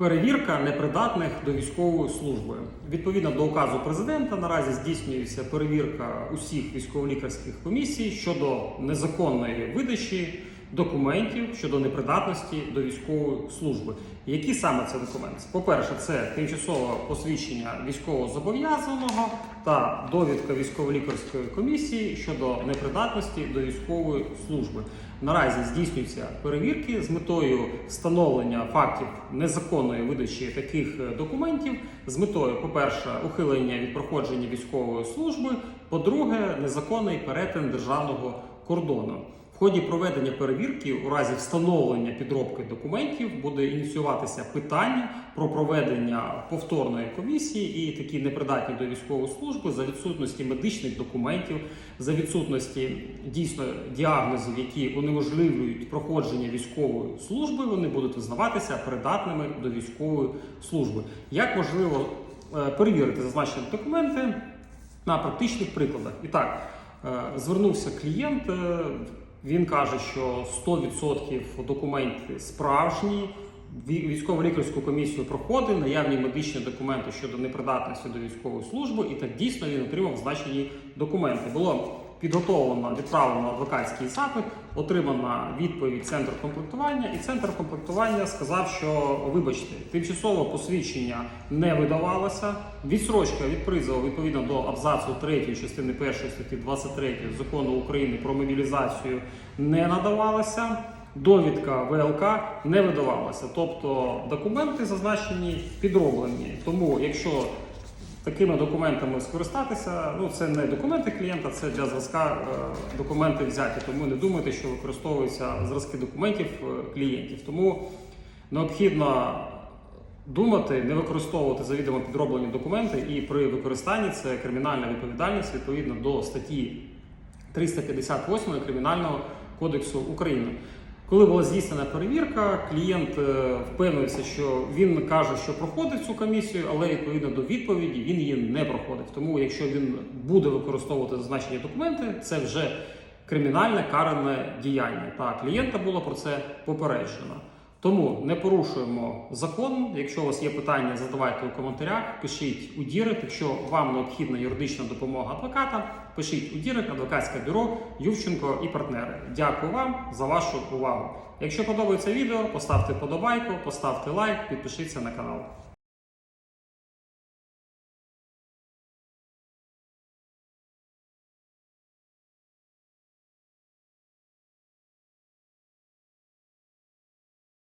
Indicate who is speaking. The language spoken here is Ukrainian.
Speaker 1: Перевірка непридатних до військової служби. Відповідно до указу президента, наразі здійснюється перевірка усіх військово-лікарських комісій щодо незаконної видачі документів щодо непридатності до військової служби. Які саме це документи? По-перше, це тимчасове посвідчення військовозобов'язаного та довідка військово-лікарської комісії щодо непридатності до військової служби. Наразі здійснюються перевірки з метою встановлення фактів незаконної видачі таких е, документів, з метою, по-перше, ухилення від проходження військової служби, по-друге, незаконний перетин державного кордону. Ході проведення перевірки у разі встановлення підробки документів буде ініціюватися питання про проведення повторної комісії і такі непридатні до військової служби за відсутності медичних документів, за відсутності дійсно діагнозів, які унеможливлюють проходження військової служби, вони будуть визнаватися придатними до військової служби. Як можливо е, перевірити зазначені документи на практичних прикладах? І так, е, звернувся клієнт. Він каже, що 100% документи справжні. Військово-лікарську комісію проходив, наявні медичні документи щодо непридатності до військової служби, і так дійсно він отримав значені документи. Було підготовлено, відправлено адвокатський запит, отримана відповідь центру комплектування, і центр комплектування сказав, що вибачте, тимчасове посвідчення не видавалося. Відсрочка від призову відповідно до абзацу 3 частини 1 статті 23 закону України про мобілізацію не надавалася. Довідка ВЛК не видавалася, тобто документи зазначені підроблені. Тому, якщо такими документами скористатися, ну це не документи клієнта, це для зразка е, документи взяті. Тому не думайте, що використовуються зразки документів е, клієнтів. Тому необхідно думати, не використовувати завідомо підроблені документи, і при використанні це кримінальна відповідальність відповідно до статті 358 Кримінального кодексу України. Коли була здійснена перевірка, клієнт е, впевнився, що він каже, що проходить цю комісію, але відповідно до відповіді він її не проходив. Тому, якщо він буде використовувати зазначені документи, це вже кримінальне каране діяння. Та клієнта було про це попереджено. Тому не порушуємо закон. Якщо у вас є питання, задавайте у коментарях, пишіть у Дірект. Якщо вам необхідна юридична допомога адвоката, пишіть у Дірект, адвокатське бюро Ювченко і партнери. Дякую вам за вашу увагу. Якщо подобається відео, поставте подобайку, поставте лайк, підпишіться на канал.